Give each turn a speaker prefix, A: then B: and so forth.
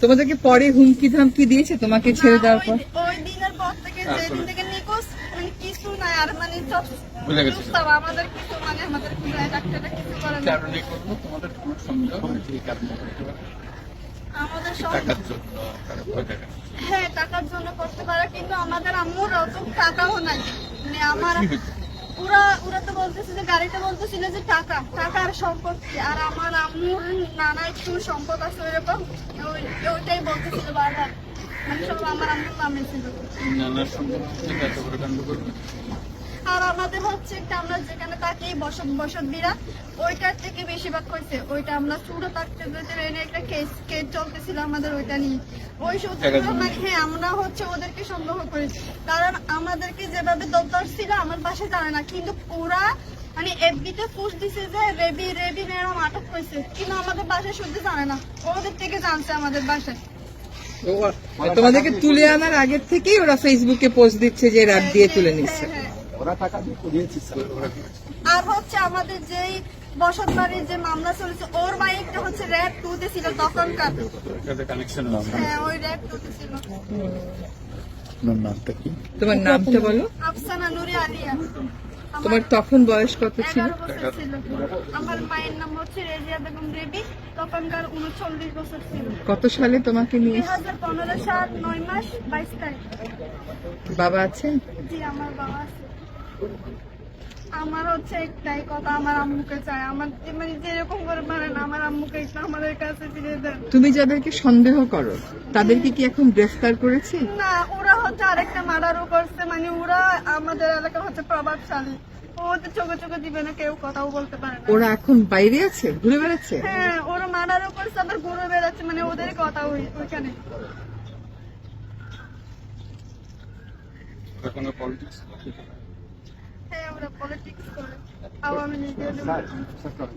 A: তোমাদেরকে পরে হুমকি ধামকি দিয়েছে তোমাকে ছেড়ে দেওয়ার পর।
B: ওই- দিনের পর থেকে যেদিন থেকে নিখোঁজ মানে কিছু নাই আর মানে সব
C: বুঝে গেছি।
B: বুঝতাম, আমাদের কিছু মানে আমাদের কিছু ডাক্তাররা কিছু করে না।
C: কারণে করব তোমাদের কোনো সন্দেহ যে কারণে?
B: আমাদের সব
C: টাকার জন্য
B: হ্যাঁ টাকার জন্য করতে পারে কিন্তু আমাদের আম্মুর অত টাকাও নাই। মানে আমার? ওরা ওরা তো বলতেছে যে, গাড়িতে বলতেছিল যে টাকা, টাকার সম্পত্তি আর আমার আম্মুর নানা একটু সম্পদ আছে ওইরকম, ওই- ওইটাই বলতেছিল বারবার। মানে সব আমার আম্মুর নামে ছিল।
C: সঙ্গে ঠিক আছে ওরা কাণ্ড করবে?
B: আর আমাদের হচ্ছে আমরা যেখানে থাকি বসত বসত বিরা ওইটার থেকে বেশিরভাগ হয়েছে। ওইটা আমরা চুড়ো থাকতে একটা কেস কেস চলতেছিল আমাদের ওইটা নিয়ে। ওই সূত্রে মানে হ্যাঁ আমরা হচ্ছে ওদেরকে সন্দেহ করি। কারণ আমাদেরকে যেভাবে দরকার ছিল আমার বাসায় জানে না কিন্তু ওরা মানে এফবিতে পোস্ট দিছে যে রেবি রেবি ম্যাডাম আটক হয়েছে। কিন্তু আমাদের বাসায় শুনতে জানে না। ওদের থেকে জানছে আমাদের বাসায়।
A: তোমাদেরকে তুলে আনার আগের থেকেই ওরা ফেসবুকে পোস্ট দিচ্ছে যে রাত দিয়ে তুলে নিচ্ছে।
B: হ্যাঁ, হ্যাঁ।
C: ওরা টাকা দিয়ে করিয়েছি
B: আর হচ্ছে আমাদের যেই বসত বাড়ির যে মামলা চলেছে ওর বাইকটা হচ্ছে র্যাব টু তে ছিল তখনকার। হ্যাঁ ওই র্যাব টু তে ছিল।
C: নামটা কি?
A: তোমার নামটা বলো।
B: আফসানা নুরি আলিয়া। আমার
A: তোমার তখন বয়স কত ছিল?
B: এগারো বছর ছিল। আমার মায়ের নাম হচ্ছে রেজিয়া বেগম রেবি তখনকার উনচল্লিশ বছর ছিল।
A: কত সালে তোমাকে নিয়ে
B: দুই হাজার পনেরো সাল নয় মাস বাইশ তারিখ।
A: বাবা আছেন?
B: জি আমার বাবা আছে। আমার হচ্ছে একটাই কথা আমার আম্মুকে চাই। আমার মানে যেরকম করে পারেন আমার আম্মুকে একটু আমাদের কাছে ফিরিয়ে দেন।
A: তুমি যাদেরকে সন্দেহ করো তাদেরকে কি এখন গ্রেফতার করেছে?
B: না ওরা হচ্ছে আরেকটা মার্ডারও করছে মানে ওরা আমাদের এলাকা হচ্ছে প্রভাবশালী। ওদের চোখে চোখে দিবে না কেউ কথাও বলতে পারে না।
A: ওরা এখন বাইরে আছে? ঘুরে বেড়াচ্ছে?
B: হ্যাঁ ওরা মার্ডারও করছে আবার ঘুরে বেড়াচ্ছে মানে ওদের কথা ওই ওইখানে।
C: কোনো পলিটিক্স
B: হ্যাঁ ওরা পলিটিক্স করে আওয়ামী লীগের
C: স্যার স্যার